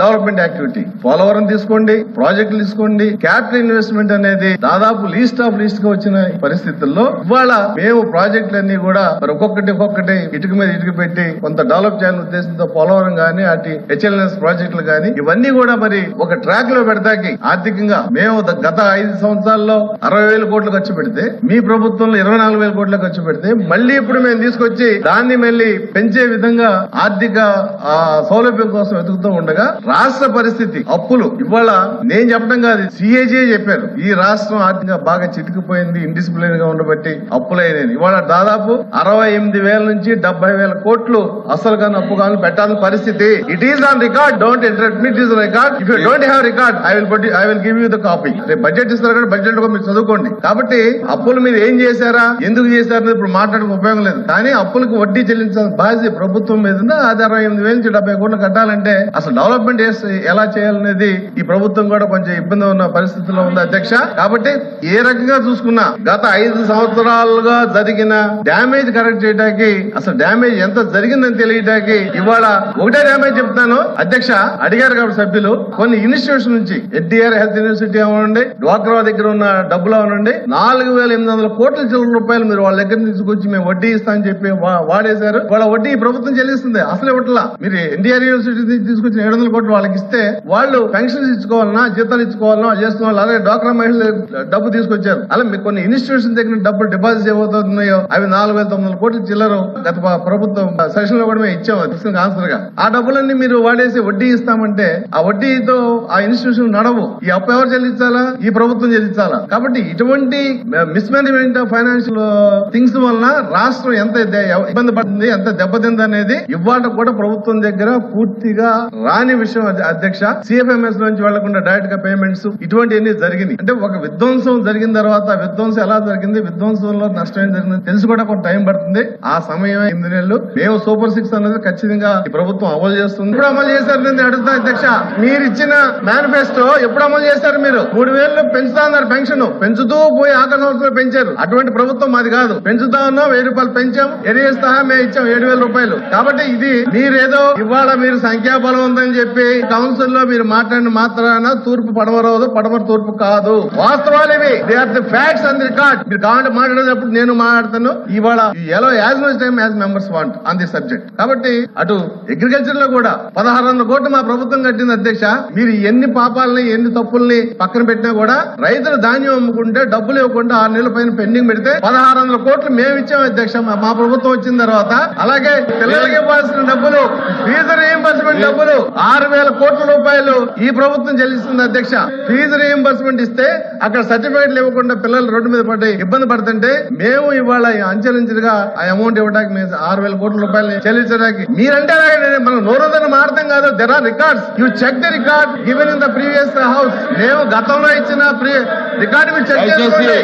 Development activity Polavaram తీసుకోండి ప్రాజెక్టులు తీసుకోండి. క్యాపిటల్ ఇన్వెస్ట్మెంట్ అనేది దాదాపు లీస్ట్ ఆఫ్ లీస్ట్గా వచ్చిన పరిస్థితుల్లో ఇవాళ మేము ప్రాజెక్టులన్నీ కూడా మరి ఒక్కొక్కటి ఒక్కొక్కటి ఇటుక మీద ఇటుక పెట్టి కొంత డెవలప్ చేయాలని ఉద్దేశంతో పోలవరం కానీ అటు హెచ్ఎల్ఎస్ ప్రాజెక్టులు కానీ ఇవన్నీ కూడా మరి ఒక ట్రాక్లో పెడతాకి. ఆర్థికంగా మేము గత ఐదు సంవత్సరాల్లో అరవై వేల కోట్లు ఖర్చు పెడితే మీ ప్రభుత్వంలో ఇరవై నాలుగు వేల కోట్లు ఖర్చు పెడితే మళ్ళీ ఇప్పుడు మేము తీసుకొచ్చి దాన్ని మళ్ళీ పెంచే విధంగా ఆర్థిక సౌలభ్యం కోసం వెతుకుతూ ఉండగా రాష్ట్ర పరిస్థితి అప్పులు. ఇవాళ నేను చెప్పడం కాదు సిఏజీ చెప్పారు. ఈ రాష్ట్రం ఆర్థికంగా బాగా చితికిపోయింది ఇండిసిప్లిన్గా ఉండబట్టి అప్పులైనది ఇవాళ దాదాపు అరవై ఎనిమిది వేల నుంచి డెబ్బై వేల కోట్లు అసలు కానీ అప్పు కానీ పెట్టాల్సిన పరిస్థితి. It is on record don't interact me it is record if you don't have record I will I will give you the copy రేపు బడ్జెట్ ఇస్తారు కానీ బడ్జెట్లో మీరు చదువుకోండి. కాబట్టి అప్పులు మీరు ఏం చేశారా? ఎందుకు చేశారని ఇప్పుడు మాట్లాడడం ఉపయోగం లేదు. కానీ అప్పులకు వడ్డీ చెల్లించాల్సిన బాధ్యత ప్రభుత్వం మీద అది అరవై ఎనిమిది వేల నుంచి డెబ్బై కోట్లు కట్టాలంటే అసలు డెవలప్ డెవలప్మెంట్ ఎలా చేయాలనేది ఈ ప్రభుత్వం కూడా కొంచెం ఇబ్బంది ఉన్న పరిస్థితిలో ఉంది అధ్యక్ష. కాబట్టి ఏ రకంగా చూసుకున్నా గత ఐదు సంవత్సరాలుగా జరిగిన డ్యామేజ్ కరెక్ట్ చేయడానికి అసలు డ్యామేజ్ ఎంత జరిగిందని తెలియడానికి ఇవాళ ఒకటే డ్యామేజ్ చెప్తాను అధ్యక్ష అడిగారు కాబట్టి సభ్యులు కొన్ని ఇన్స్టిట్యూషన్ నుంచి ఎన్టీఆర్ హెల్త్ యూనివర్సిటీ అవ్వండి డ్వాక్రా దగ్గర ఉన్న డబ్బులు అవ్వండి నాలుగు వేల ఎనిమిది వందల కోట్ల చిల్లర రూపాయలు మీరు వాళ్ళ దగ్గర తీసుకొచ్చి మేము వడ్డీ ఇస్తా అని చెప్పి వాడేశారు. వాళ్ళ వడ్డీ ప్రభుత్వం చెల్లిస్తుంది. అసలు ఇవ్వట్లా మీరు ఎన్టీఆర్ యూనివర్సిటీ తీసుకొచ్చిన ఏడు వందల కోట్లు వాళ్ళకి ఇస్తే వాళ్ళు పెన్షన్స్ ఇచ్చుకోవాలన్నా జీతాలు ఇచ్చుకోవాలన్నా చేస్తున్న వాళ్ళు అలాగే డ్వాక్రా మహిళలు డబ్బు తీసుకొచ్చారు. అలా మీకు కొన్ని ఇన్స్టిట్యూషన్ దగ్గర డబ్బులు డిపాజిట్ చేయబోతున్నాయో అవి నాలుగు వేల తొమ్మిది కోట్లు చిల్లరు గత ప్రభుత్వం సెషన్లో కూడా మేము ఇచ్చాము తీసుకుని ఆన్సర్గా. ఆ డబ్బులన్నీ మీరు వాడేసి వడ్డీ ఇస్తామంటే ఆ వడ్డీతో ఆ ఇన్స్టిట్యూషన్ నడవు. ఈ అప్పు ఎవరు చెల్లించాలా? ఈ ప్రభుత్వం చెల్లించాలా? కాబట్టి ఇటువంటి mismanagement of financial things వలన రాష్ట్రం ఎంత ఇబ్బంది పడుతుంది ఎంత దెబ్బతింది అనేది ఇవాళ కూడా ప్రభుత్వం దగ్గర పూర్తిగా రాని విషయం అధ్యక్ష సిఎఫ్ఎంఎస్ నుంచి వెళ్ళకుండా డైరెక్ట్గా పేమెంట్స్ ఇటువంటివన్నీ జరిగింది అంటే ఒక విధ్వంసం జరిగిన తర్వాత విధ్వంసం ఎలా జరిగింది విధ్వంసంలో నష్టం ఏం జరిగింది తెలిసి కూడా కొంత టైం పడుతుంది. ఆ సమయం ఎనిమిది నెలలు. మేము సూపర్ సిక్స్ అనేది ఖచ్చితంగా ఈ ప్రభుత్వం అమలు చేస్తుంది. ఎప్పుడు అమలు చేశారు నేను అడుగుతా అధ్యక్ష? మీరు ఇచ్చిన మేనిఫెస్టో ఎప్పుడు అమలు చేశారు మీరు? మూడు వేలు పెంచుతా ఉన్నారు పెన్షన్. పెంచుతూ పోయి ఆఖరి సంవత్సరం పెంచారు. అటువంటి ప్రభుత్వం మాది కాదు. పెంచుతా ఉన్నాం వెయ్యి రూపాయలు పెంచాం ఎరియస్ సహా మేము ఇచ్చాం ఏడు వేల రూపాయలు. కాబట్టి ఇది మీరేదో ఇవాళ మీరు సంఖ్యాబలం ఉందని చెప్పి కౌన్సిల్లో మీరు మాట్లాడిన మాత్రాన తూర్పు పడమరవదు పడమర తూర్పు కాదు. వాస్తవాలు ఇవి they are the facts and record మీరు కావాలంటే మాట్లాడేటప్పుడు నేను మాట్లాడతాను. ఇవాళ ఎలా as much time as members want on the subject కాబట్టి అటు అగ్రికల్చర్లో కూడా పదహారు వందల కోట్లు మా ప్రభుత్వం కట్టింది అధ్యక్ష. మీరు ఎన్ని పాపాలని ఎన్ని తప్పుల్ని పక్కన పెట్టినా కూడా రైతులు ధాన్యం అమ్ముకుంటే డబ్బులు ఇవ్వకుండా ఆరు నెలల పైన పెండింగ్ పెడితే పదహారు వందల కోట్లు మేము ఇచ్చాం అధ్యక్ష. మా ప్రభుత్వం వచ్చిన తర్వాత. అలాగే పిల్లలకి ఇవ్వాల్సిన డబ్బులు ఫీజు రీఎంబర్స్మెంట్ డబ్బులు ఆరు వేల కోట్ల రూపాయలు ఈ ప్రభుత్వం చెల్లిస్తుంది అధ్యక్ష. ఫీజు రీఎంబర్స్మెంట్ ఇస్తే అక్కడ సర్టిఫికేట్లు ఇవ్వకుండా పిల్లలు రోడ్డు మీద పడి ఇబ్బంది పడుతుంటే మేము ఇవాళ అంచెలంచెలుగా ఆ అమౌంట్ ఇవ్వడానికి మేము ఆరు వేల కోట్ల రూపాయలు చెల్లించడానికి మీరంటే మనం నోరుదని మారడం కాదు. There are records you check the record given in the previous house మేము గతంలో ఇచ్చిన రికార్డు మీరు చెక్ చేసుకోండి